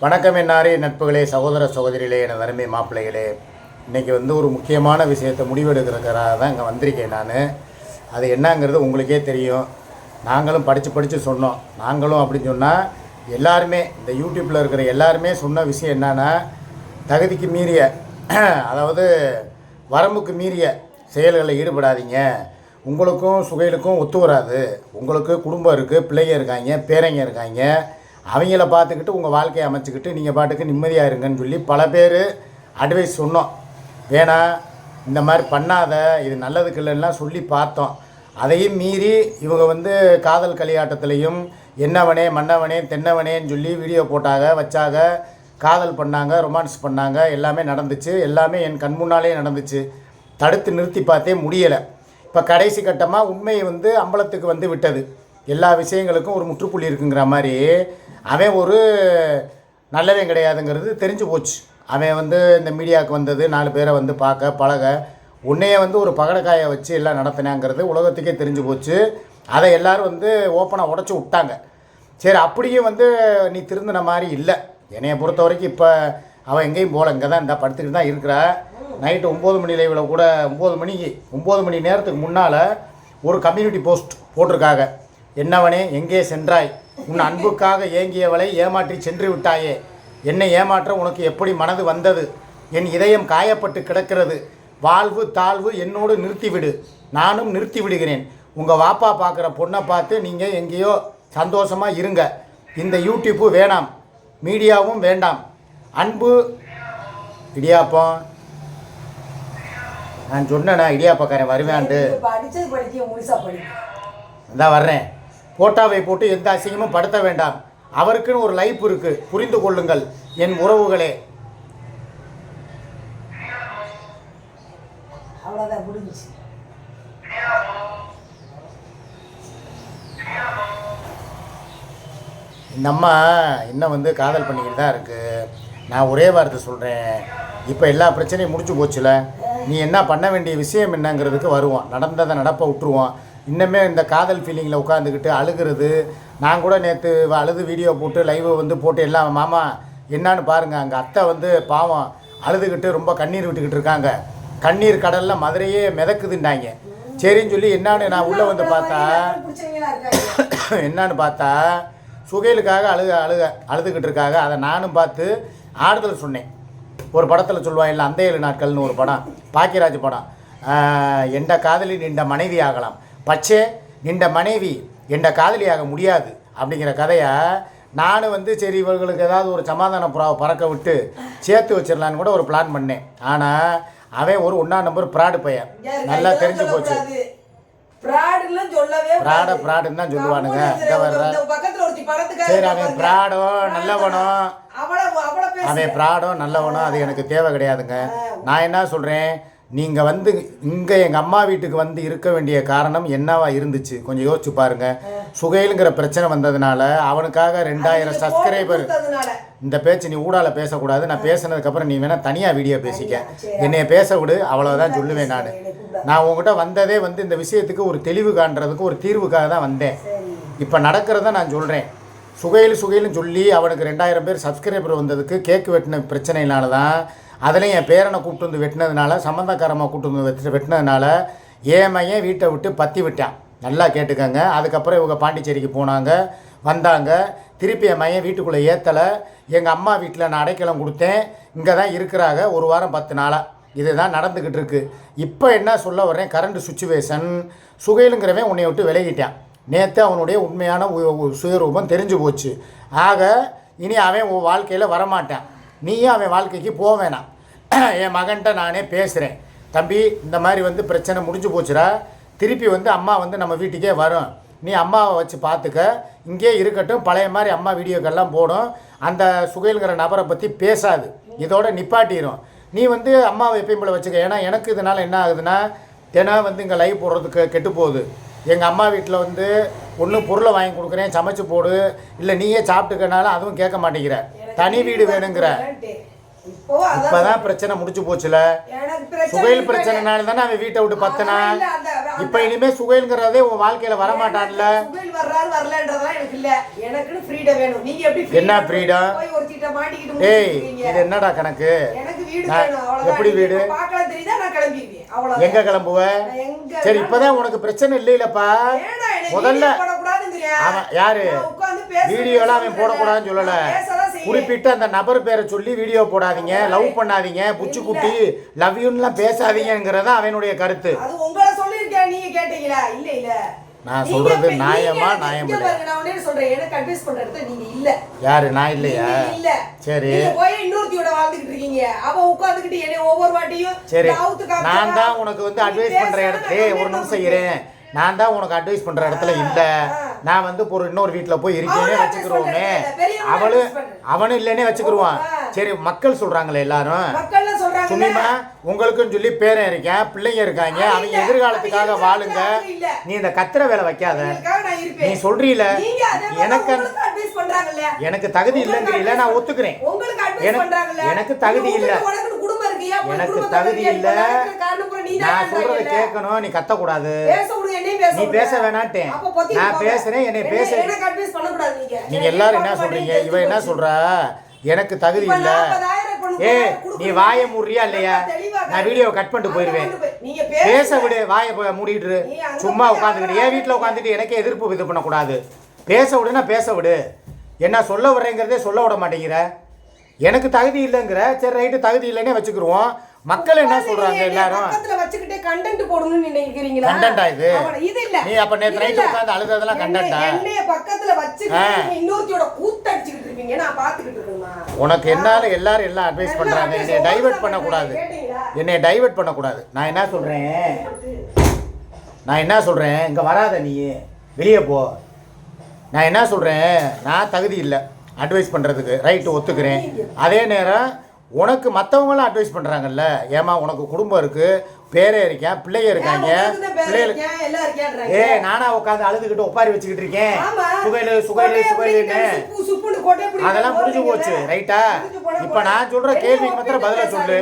வணக்கம் என்னாரே நட்புகளே சகோதர சகோதரிகளே எனது அருமை மாப்பிள்ளைகளே. இன்றைக்கி வந்து ஒரு முக்கியமான விஷயத்தை முடிவெடுக்கிறதுக்காக தான் இங்கே வந்திருக்கேன் நான். அது என்னங்கிறது உங்களுக்கே தெரியும். நாங்களும் படித்து படித்து சொன்னோம். நாங்களும் அப்படின்னு சொன்னால் எல்லாருமே இந்த யூடியூப்பில் இருக்கிற எல்லாருமே சொன்ன விஷயம் என்னென்னா தகுதிக்கு மீறிய அதாவது வரம்புக்கு மீறிய செயல்களில் ஈடுபடாதீங்க. உங்களுக்கும் சுகையிலுக்கும் ஒத்து வராது. உங்களுக்கு குடும்பம் இருக்குது பிள்ளைங்க இருக்காங்க பேரைங்க இருக்காங்க. அவங்கள பார்த்துக்கிட்டு உங்கள் வாழ்க்கையை அமைச்சிக்கிட்டு நீங்கள் பாட்டுக்கு நிம்மதியாக இருங்கன்னு சொல்லி பல பேர் அட்வைஸ் சொன்னோம். வேணாம் இந்த மாதிரி பண்ணாத இது நல்லதுக்கு இல்லைன்னா சொல்லி பார்த்தோம். அதையும் மீறி இவங்க வந்து காதல் களியாட்டத்துலேயும் என்னவனே மன்னவனே தென்னவனேன்னு சொல்லி வீடியோ போட்டாங்க வச்சாங்க. காதல் பண்ணாங்க ரொமான்ஸ் பண்ணாங்க எல்லாமே நடந்துச்சு. எல்லாமே என் கண் முன்னாலே நடந்துச்சு. தடுத்து நிறுத்தி பார்த்தே முடியலை. இப்போ கடைசி கட்டமாக உண்மை வந்து அம்பலத்துக்கு வந்து விட்டது. எல்லா விஷயங்களுக்கும் ஒரு முற்றுப்புள்ளி இருக்குங்கிற மாதிரி அவன் ஒரு நல்லவன் கிடையாதுங்கிறது தெரிஞ்சு போச்சு. அவன் வந்து இந்த மீடியாவுக்கு வந்தது நாலு பேரை வந்து பார்க்க பழக உன்னையே வந்து ஒரு பகடக்காயை வச்சு எல்லாம் நடத்தினாங்கிறது உலகத்துக்கே தெரிஞ்சு போச்சு. அதை எல்லோரும் வந்து ஓப்பனாக உடச்சி விட்டாங்க. சரி அப்படியும் வந்து நீ திருந்தின மாதிரி இல்லை. என்னையை பொறுத்த வரைக்கும் இப்போ அவன் எங்கேயும் போகல இங்கே தான் இந்த படுத்துக்கிட்டு தான் இருக்கிறா. நைட்டு ஒம்பது மணி லைவில் கூட ஒம்பது மணிக்கு ஒம்பது மணி நேரத்துக்கு முன்னால் ஒரு கம்யூனிட்டி போஸ்ட் போட்டிருக்காங்க. என்னவனே எங்கே சென்றாய்? உன் அன்புக்காக ஏங்கியவளை ஏமாற்றி சென்று விட்டாயே. என்னை ஏமாற்ற உனக்கு எப்படி மனது வந்தது? என் இதயம் காயப்பட்டு கிடக்கிறது. வாழ்வு தாழ்வு என்னோடு நிறுத்திவிடு. நானும் நிறுத்தி விடுகிறேன் உங்கள் வாப்பா பார்க்குற பொண்ணை பார்த்து நீங்கள் எங்கேயோ சந்தோஷமாக இருங்க. இந்த யூடியூப்பு வேணாம். மீடியாவும் வேண்டாம். அன்பு இடியாப்பம் நான் சொன்னேனா இடியாப்பக்காரன் வருவேன்ட்டு. இந்தா வர்றேன். போட்டாவை போட்டு எந்த அசிங்கமும் படுத்த வேண்டாம். அவருக்குன்னு ஒரு லைஃப் இருக்கு. புரிந்து கொள்ளுங்கள். என் உறவுகளே. அவ்வளோதான் முடிஞ்சுச்சு. இந்த அம்மா இன்னும் வந்து காதல் பண்ணிக்கிட்டு தான் இருக்குது நான் ஒரே வார்த்தை சொல்கிறேன் இப்போ எல்லா பிரச்சனையும் முடிஞ்சு போச்சுல? நீ என்ன பண்ண வேண்டிய விஷயம் என்னங்கிறதுக்கு வருவோம் நடந்ததை நடப்ப விட்டுருவோம் இன்னுமே இந்த காதல் ஃபீலிங்கில் உட்காந்துக்கிட்டு அழுகிறது. நான் கூட நேற்று அழுது வீடியோ போட்டு லைவ் வந்து போட்டு எல்லாம் மாமா என்னான்னு பாருங்கள் அங்கே அத்தை வந்து பாவம் அழுதுகிட்டு ரொம்ப கண்ணீர் விட்டுக்கிட்டு இருக்காங்க. கண்ணீர் கடலில் மதுரையே மிதக்குதுண்டாங்க சரின்னு சொல்லி என்னான்னு நான் உள்ளே வந்து பார்த்தா என்னான்னு என்னன்னு பார்த்தா சுகையிலுக்காக அழுக அழுக அழுதுகிட்டு இருக்காங்க. அதை நானும் பார்த்து ஆறுதல் சொன்னேன். ஒரு படத்தில் சொல்லுவாங்க இல்லை அந்த ஏழு நாட்கள்னு ஒரு படம் பாக்கியராஜ் படம். எந்த காதலி நின்ற மனைவி ஆகலாம். பச்சை நின்ற மனைவி எந்த காதலியாக முடியாது அப்படிங்கிற கதையை நானும் வந்து சரி இவர்களுக்கு ஏதாவது ஒரு சமாதான புறாவை பறக்க விட்டு சேர்த்து வச்சிடலான்னு கூட ஒரு பிளான் பண்ணேன். ஆனால் அவன் ஒரு ஒன்றா நம்பர் ப்ராடு பையன். நல்லா தெரிஞ்சு போச்சு. ப்ராட ப்ராடுன்னு தான் சொல்லுவானுங்க. சரி அவன் பிராடோ நல்லவனோ? அவள அவள பேச. அவன் பிராடோ நல்லவனோ? அது எனக்கு தேவை கிடையாதுங்க. நான் என்ன சொல்கிறேன் நீங்கள் வந்து இங்கே எங்கள் அம்மா வீட்டுக்கு வந்து இருக்க வேண்டிய காரணம் என்னவா இருந்துச்சு? கொஞ்சம் யோசிச்சு பாருங்க. சுகைலுங்கிற பிரச்சனை வந்ததுனால அவனுக்காக ரெண்டாயிரம் சப்ஸ்கிரைபர் இந்த பேச்சு நீ ஊடால பேசக்கூடாது. நான் பேசினதுக்கப்புறம் நீ வேணால் தனியாக வீடியோ பேசிக்க. என்னைய பேச விடு அவ்வளோதான் சொல்லுவேன் நான். நான் உங்ககிட்ட வந்ததே வந்து இந்த விஷயத்துக்கு ஒரு தெளிவு காண்றதுக்கு ஒரு தீர்வுக்காக தான் வந்தேன். இப்போ நடக்கிறத நான் சொல்கிறேன் சுகையில் சுகையில்னு சொல்லி அவனுக்கு ரெண்டாயிரம் பேர் சப்ஸ்கிரைபர் வந்ததுக்கு கேக்கு வெட்டின பிரச்சனையினால தான் அதுலேயும் என் பேரனை கூப்பிட்டு வந்து வெட்டினதுனால சம்மந்தக்காரமாக கூப்பிட்டு வந்து வெட்டு வெட்டினதுனால ஏமையன் மையன் வீட்டை விட்டு பற்றி விட்டான். நல்லா கேட்டுக்கங்க. அதுக்கப்புறம் இவங்க பாண்டிச்சேரிக்கு போனாங்க வந்தாங்க. திருப்பி என் மையன் வீட்டுக்குள்ளே ஏற்றலை எங்கள் அம்மா வீட்டில் நான் அடைக்கலம் கொடுத்தேன். இங்கே தான் இருக்கிறாங்க. ஒரு வாரம் பத்து நாளாக இதுதான் நடந்துக்கிட்டு இருக்குது இப்போ என்ன சொல்ல வர்றேன்? கரண்ட் சுச்சுவேஷன் சுகையிலுங்கிறவன் உன்னை விட்டு விலகிட்டான். நேற்று அவனுடைய உண்மையான உ- சுயரூபம் தெரிஞ்சு போச்சு. ஆக இனி அவன் உன் வாழ்க்கையில் வரமாட்டான். நீயும் அவன் வாழ்க்கைக்கு போக வேணாம். என் மகன்கிட்ட நானே பேசுகிறேன் தம்பி இந்த மாதிரி வந்து பிரச்சனை முடிஞ்சு போச்சுடா. திருப்பி வந்து அம்மா வந்து நம்ம வீட்டுக்கே வரும். நீ அம்மாவை வச்சு பார்த்துக்க இங்கே இருக்கட்டும். பழைய மாதிரி அம்மா வீடியோக்கெல்லாம் போடும். அந்த சுகைங்கிற நபரை பற்றி பேசாது. இதோட நிப்பாட்டிடும் நீ வந்து அம்மாவை எப்பயும் போல வச்சுக்க. ஏன்னா எனக்கு இதனால் என்ன ஆகுதுன்னா தினம் வந்து இங்கே லைவ் போடுறதுக்கு கெட்டு போகுது. எங்கள் அம்மா வீட்டில் வந்து ஒன்று பொருளை வாங்கி கொடுக்குறேன். சமைச்சு போடு. இல்லை நீயே சாப்பிட்டுக்கனாலும் அதுவும் கேட்க மாட்டேங்கிற. தனி வீடு வேணுங்கிற. இப்போதான் பிரச்சனை முடிச்சு போச்சுல. இல்ல. பிரச்சனைனால தானே அவன் வீட்டை விட்டு பத்தனா? இப்போ இனிமே சுகைல்ங்கிறதே உன் வாழ்க்கையில் ஃப்ரீடம் எப்படி freedom? என்ன டேய் முடிச்சிருக்கீங்க. இது என்னடா கணக்கு. எப்படி வீடு? எங்க கிளம்புவ? சரி இப்பதான் உனக்கு பிரச்சனை என்னை முதல்ல? அவன் யாரு? வீடியோலாம் அவன் போடக்கூடாதுன்னு சொல்லல. குறிப்பிட்டு அந்த நபர் பேரை சொல்லி வீடியோ போடாதீங்க லவ் பண்ணாதீங்க புச்சு குட்டி லவ் யூன்லாம் பேசாதீங்கிறத அவனுடைய கருத்து. அது உங்களை சொல்லியிருக்கேன் நீங்க கேட்டீங்களா? இல்ல இல்ல. நான் சொல்றது நியாயமா, நியாயம்? பாருங்க, நான் உடனே சொல்றேன். எனக்கு அட்வைஸ் பண்ற இடத்துல நீங்க இல்ல. யாரு நான் இல்லையா? இல்ல. சரி. நீங்க போய் இன்னொருத்தியோட வாழ்ந்துகிட்டு இருக்கீங்க. அவ உட்கார்ந்துகிட்டு என்னை ஒவ்வொரு வாட்டியும் சரி. நான் தான் உனக்கு வந்து அட்வைஸ் பண்ற இடத்துல ஒரு நிமிஷம்? இரு நான் தான் உனக்கு அட்வைஸ் பண்ற இடத்துல இல்ல. நான் வந்து ஒரு இன்னொரு வீட்ல போய் இருக்கேனே அவனும் advice வச்சுக்கிறோமே பண்றது இல்ல, பெரியவனும் அவளு advice பண்றது. அவனும் இல்லைன்னே வச்சுக்கிருவான். சரி மக்கள் சொல்றாங்களே எல்லாரும். சுமிமா உங்களுக்கும் சொல்லி பேரன் இருக்கேன் பிள்ளைங்க இருக்காங்க. அவங்க எதிர்காலத்துக்காக வாழுங்க. நீ இந்த கத்திர வேலை வைக்காத. நீ. சொல்றீல. எனக்கு. எனக்கு தகுதி இல்லைங்கிறீல நான் ஒத்துக்கிறேன். எனக்கு- தகுதி இல்ல. எனக்கு தகுதி இல்ல. நான் சொல்றத. கேட்கணும். நீ கத்தக்கூடாது. நீ. பேச வேணாட்டேன். நான். பேசுறேன், என்னை பேச- நீங்க. எல்லாரும் என்ன சொல்றீங்க? இவ என்ன சொல்றா? எனக்கு தகுதி இல்ல. 40,000 கொண்டு ஏ நீ. வாயை மூடுறியா இல்லையா? நான் வீடியோ கட் பண்ணிட்டு போயிருவேன். பேச. விடு வாயை மூடிட்டு சும்மா உட்காந்துக்கிட்டு என் வீட்டில் உட்காந்துட்டு எனக்கே எதிர்ப்பு இது பண்ணக்கூடாது. பேச விடுனா பேச விடு. என்ன சொல்ல வர்றேங்கிறதே சொல்ல விட மாட்டேங்கிற. எனக்கு தகுதி இல்லைங்கிற. சரி ரைட்டு தகுதி இல்லைன்னே வச்சுக்கிருவோம். மக்கள் என்ன சொல்றாங்க எல்லாரும்? பக்கத்துல வச்சுக்கிட்டே content போடணும்னு நினைக்கிறீங்களா? ஆ இது? இது இல்ல. நீ அப்ப நேத்து இல்ல. உட்கார்ந்து அழுததெல்லாம் ஆ? என்னைய பக்கத்துல வச்சுக்கிட்டு இன்னொருத்தியோட கூத்தடிச்சுக்கிட்டு இருக்கீங்க, நான் பார்த்துக்கிட்டு இருக்கேன்மா. உனக்கு என்னால எல்லாரும் எல்லாம் அட்வைஸ் பண்றாங்க. advice என்னை உங்களுக்கு டைவர்ட் தான் பண்ணக்கூடாது. பண்றாங்க, கேட்டீங்களா? என்னை டைவர்ட் பண்ணக்கூடாது. நான் என்ன சொல்றேன்? நான் என்ன சொல்றேன்? இங்க வராத நீ. வெளியே போ. நான் என்ன சொல்றேன்? நான் தகுதி இல்லை. அட்வைஸ் பண்றதுக்கு. ரைட்டு ஒத்துக்கிறேன். அதே நேரம் உனக்கு மற்றவங்களாம் அட்வைஸ் பண்றாங்கல்ல? ஏமா உனக்கு குடும்பம் இருக்கு பேரே இருக்கேன் பிள்ளைங்க இருக்காங்க. பிள்ளைகளுக்கு எல்லாம். ஏ நானா உட்காந்து அழுதுகிட்டு ஒப்பாரி வச்சுக்கிட்டு இருக்கேன். சுகையில சுகையில பிடிக்கிட்டு அதெல்லாம் புரிஞ்சு போச்சு? ரைட்டா இப்ப நான் என்ன கேள்விக்கு மாத்திரம் பதில சொல்லு.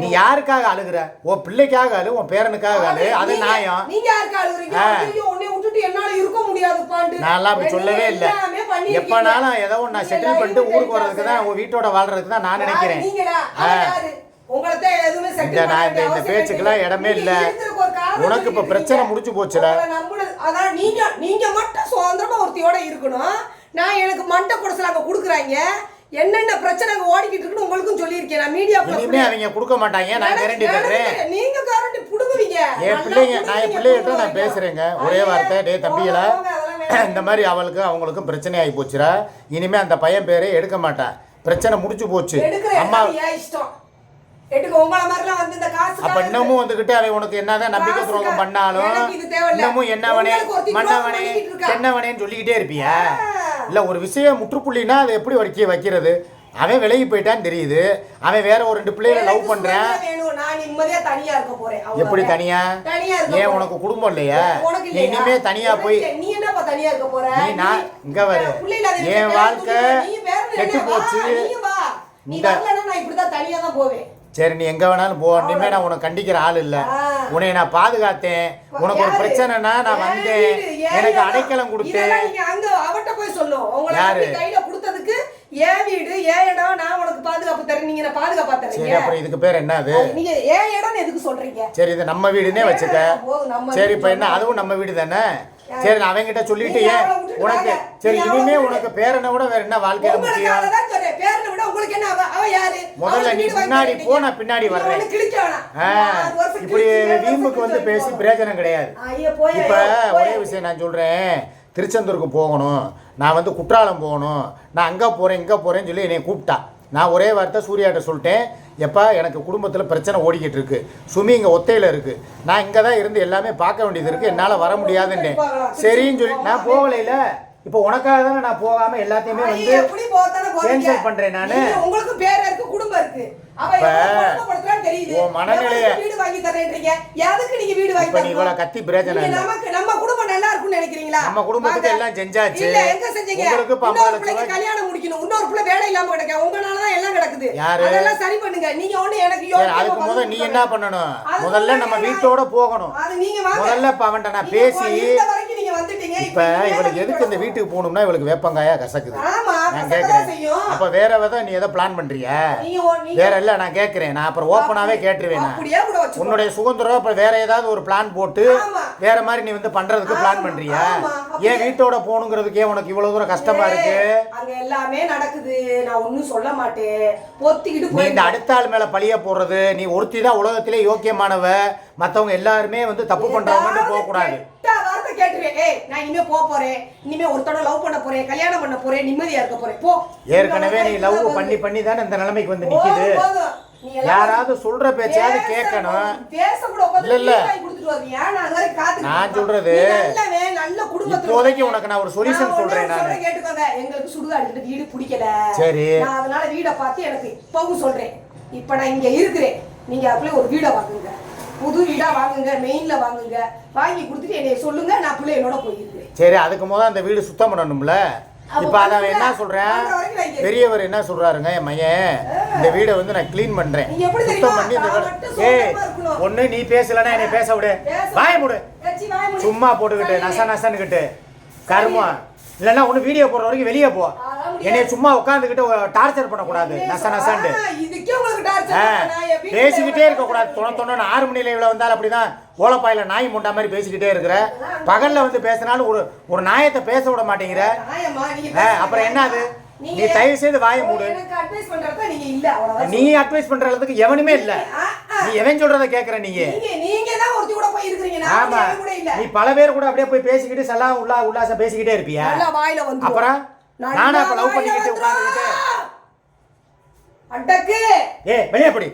நீ யாருக்காக அழுகுற? உன் பிள்ளைக்காக அழு உன் பேரனுக்காக அழு. அது நியாயம். நான்லாம் அப்படி சொல்லவே இல்லை. எல்லாமே. எப்பனாலும் ஏதோ ஒன்று செட்டில் பண்ணிட்டு ஊருக்கு வர்றதுக்கு தான் உன் வீட்டோட வாழ்றதுக்கு தான் நான் நினைக்கிறேன். இந்த நான் இந்த- இந்த பேச்சுக்கெல்லாம். இடமே இல்ல. உனக்கு இப்ப பிரச்சனை. முடிஞ்சு போச்சுல. உங்களை அதான் நீங்க நீங்க மட்டும் சுதந்திரமா ஒருத்தியோட இருக்கணும். நான் எனக்கு மண்டை குடசல் அங்க குடுக்குறாங்க. என்னென்ன பிரச்சனை அங்க ஓடிக்கிட்டு இருக்குன்னு உங்களுக்கும் சொல்லியிருக்கேன். நான் மீடியா இனிமே அவங்க கொடுக்க மாட்டாங்க. நான் கேரண்டி தர்றேன். நீங்க கேரண்டி புடுங்குவீங்க. என் பிள்ளைங்க நான் என் பிள்ளைகிட்ட நான். பேசுறேங்க. ஒரே வார்த்தை டே தம்பிகளா. இந்த மாதிரி அவளுக்கு அவங்களுக்கும் பிரச்சனை ஆகி போச்சுடா இனிமே அந்த பையன் பேரே எடுக்க மாட்டான் பிரச்சனை முடிஞ்சு போச்சு அம்மா இஷ்டம் அப்ப இன்னமும் வந்துகிட்டு அவன் உனக்கு என்னதான் நம்பிக்கை துரோகம் பண்ணாலும். இன்னமும் என்னவனே மன்னவனே. தென்னவனேன்னு சொல்லிக்கிட்டே இருப்பியா. இல்ல ஒரு விஷயம் முற்றுப்புள்ளினா அதை எப்படி வைக்க வைக்கிறது அவன் விலகி போயிட்டான்னு தெரியுது அவன் வேற ஒரு ரெண்டு பிள்ளைகளை லவ் பண்றான். எப்படி தனியா ஏன். உனக்கு குடும்பம் இல்லையா நீ? இனிமே தனியா போய்? நீ என்னப்பா தனியா இருக்க போற நீ நான் இங்க வரு என் வாழ்க்கை? கெட்டு போச்சு நீ வா நீ இந்த- வரலன்னா நான் இப்படிதான் தனியா தான் போவேன் சரி நீ எங்க வேணாலும் போ இனிமே நான் உனக்கு கண்டிக்கிற ஆள் இல்ல. உன்னை நான் பாதுகாத்தேன் உனக்கு ஒரு? பிரச்சனைனா நான் வந்தேன் எனக்கு? அடைக்கலம் கொடுத்தேன் யாரு? ஏன் வீடு ஏன் இடம் நான் உனக்கு பாதுகாப்பு தரேன் நீங்க என்ன பாதுகாப்பா சரி தரீங்க அப்புறம் இதுக்கு பேர் என்னது அது நீங்க ஏன் இடம்னு எதுக்கு சொல்றீங்க சரி இது நம்ம வீடுனே வச்சுக்க போதும், நம்ம சரி இப்போ என்ன. அதுவும் நம்ம வீடு தானே சரி நான் அவங்கிட்ட சொல்லிட்டு நீங்க ஏன் அவளை விட்டுட்டு உனக்கு வாங்க. சரி நீங்க அவளை இனிமே விட்டுட்டு- உனக்கு பேரனை விட வேற என்ன வாழ்க்கையில முக்கியம் அததான் சொல்றேன். பேரனை விட உங்களுக்கு என்ன அவ? அவ யாரு? முதல்ல அவளுக்கு நீ வீடு வாங்கி முன்னாடி தரீங்க. போ, நான் பின்னாடி நீ வர்றேன். ஒண்ணு கிழிக்க வேணாம். ஆ, ஆறு வருஷம் இப்படி கிழிச்சு, வருஷம் வீம்புக்கு வந்து கிழிச்சு பேசி வைப்போம். பிரயோஜனம் கிடையாது ஐயா, போய் இப்போ ஐயா, போய் ஒரே விஷயம் நான் சொல்கிறேன் திருச்செந்தூருக்கு போகணும். நான் வந்து குற்றாலம் போகணும். நான் அங்கே போகிறேன் இங்கே போகிறேன்னு சொல்லி என்னை கூப்பிட்டா. நான் ஒரே வார்த்தை சூர்யாட்ட சொல்லிட்டேன். எப்பா எனக்கு குடும்பத்தில் பிரச்சனை ஓடிக்கிட்டு இருக்கு. சுமி இங்கே ஒத்தையில் இருக்கு. நான் இங்கே தான் இருந்து எல்லாமே பார்க்க வேண்டியது இருக்கு. என்னால் வர முடியாதுன்னு சரின்னு சொல்லி நான் போகலையில. இப்போ உனக்காக தானே நான் போகாமல் எல்லாத்தையுமே வந்து cancel பண்றேன் நானு. உங்களுக்கு பேர் இருக்கு, குடும்பம் இருக்கு. உன் மனநிலைய- வீடு வாங்கி தரேன்றீங்க? எதுக்கு நீங்க வீடு வாங்கி நீ? இவ்வளவு கத்தி பிரயோஜனம் நம்ம குடும்பம் நல்லா இருக்கும்னு நினைக்கிறீங்களா நம்ம குடும்பத்துக்கு. எல்லாம் செஞ்சாச்சு. இல்ல, எங்க செஞ்சீங்க? இன்னொரு 50 பிள்ளைக்கு கல்யாணம் முடிக்கணும் இன்னொரு பிள்ளை வேலை இல்லாம கிடக்க உங்களாலதான் எல்லாம் கிடக்குது? அதெல்லாம் சரி பண்ணுங்க நீங்க ஒண்ணு எனக்கு அதுக்கு முதல்ல நீ. என்ன பண்ணணும் முதல்ல நம்ம வீட்டோட போகணும் அது நீங்க வாங்க முதல்ல அவன்கிட்ட நான் பேசி நீங்க வந்துட்டீங்க இப்ப இவளுக்கு எதுக்கு இந்த வீட்டுக்கு போகணும்னா இவளுக்கு வேப்பங்காயா கசக்குது. நான் கேட்குறேன் அப்போ வேற விதம் நீ எதோ பிளான் பண்ணுறியா வேற இல்லை நான் கேட்குறேன் நான் அப்புறம் ஓப்பனாகவே கேட்டுருவேன் நான். உன்னுடைய சுதந்திரம் இப்போ வேற ஏதாவது ஒரு பிளான் போட்டு. வேற மாதிரி நீ வந்து பண்றதுக்கு பிளான் அப்படியே. ஏன் வீட்டோட போகணுங்கிறதுக்கு உனக்கு இவ்வளவு தூரம் கஷ்டமா இருக்கு? அங்க எல்லாமே நடக்குது. நான் ஒண்ணும் சொல்ல மாட்டேன். பொத்திக்கிட்டு நீ இந்த அடுத்த ஆள் மேல பழிய போடுறது நீ ஒருத்தி தான் உலகத்திலே யோக்கியமானவ மத்தவங்க எல்லாருமே வந்து தப்பு பண்றவங்க போக ஏய் நான் இனிமே போக போறேன். இனிமே ஒருத்தோட லவ் பண்ண போறேன். கல்யாணம் பண்ண போறேன். நிம்மதியா இருக்க போறேன். போ. ஏற்கனவே நீ லவ் பண்ணி பண்ணி தானே இந்த நிலைமைக்கு வந்து நிக்குது. யாராவது சொல்ற பேச்சையாவது பேச- கேட்கணும். பேச கூட இல்ல, இல்ல. நான். சொல்றது, இப்போதைக்கு. உனக்கு நான் ஒரு ஒண்ணே சொல்றேன் நானு. கேட்டுக்கோங்க. எங்களுக்கு சுடுகாடு வீடு பிடிக்கல. சரி. நான் அதனால வீடை பார்த்து எனக்கு இப்பவும் சொல்றேன். இப்ப நான் இங்க இருக்கிறேன். நீங்க அப்படியே ஒரு வீடை வாங்குங்க புது வீடா வாங்குங்க மெயின்ல வாங்குங்க. வாங்கி கொடுத்துட்டு என்னைய சொல்லுங்க நான் பிள்ளைகளோட போயிருக்கிறேன். சரி அதுக்கு முதல் அந்த வீடு சுத்தம் பண்ணணும்ல? இப்ப அத பண்ணுங்க. என்ன இங்க பெரியவர் என்ன சொல்றாருங்க என் மையன்? இந்த வீடை வந்து நான் க்ளீன் எப்படி சுத்தம்? பண்ணி இந்த இருக்கணும். ஒண்ணு நீ பேசலன்னா என்னை பேச விடு. வாய முடு. சும்மா போட்டுக்கிட்டு. நச நசன்னுக்கிட்டு. கருமம் இல்லைன்னா ஒண்ணு வீடியோ போடுற வரைக்கும் வெளியே போ. என்னைய சும்மா உட்காந்துக்கிட்டு டார்ச்சர் பண்ணக்கூடாது. நச வீட்டுல பேசிக்கிட்டே இருக்கக்கூடாது. தொண தொண்ணு ஆறு மணி லைவ்ல வந்தாலும் அப்படிதான் ஓலப்பாயில நாய் முண்டா மாதிரி பேசிக்கிட்டே இருக்கிற. பகல்ல வந்து பேசினாலும் ஒரு ஒரு நாயத்தை பேச விட மாட்டேங்கிற. அப்புறம் என்ன அது? நீங்க- நீ தயவு செய்து வாயை மூடு. நீ அட்வைஸ் பண்ற அளவுக்கு எவனுமே இல்ல. நீ எவன் சொல்றத கேக்குற நீங்க? ஆமா. நீ பல பேர் கூட அப்படியே போய் பேசிக்கிட்டு சலா உள்ளா உல்லாசம் பேசிக்கிட்டே இருப்பியா? அப்புறம்? நானா இப்ப லவ் பண்ணிக்கிட்டு உட்காந்துக்கிட்டு? அடக்கு ஏ வெளியே படி.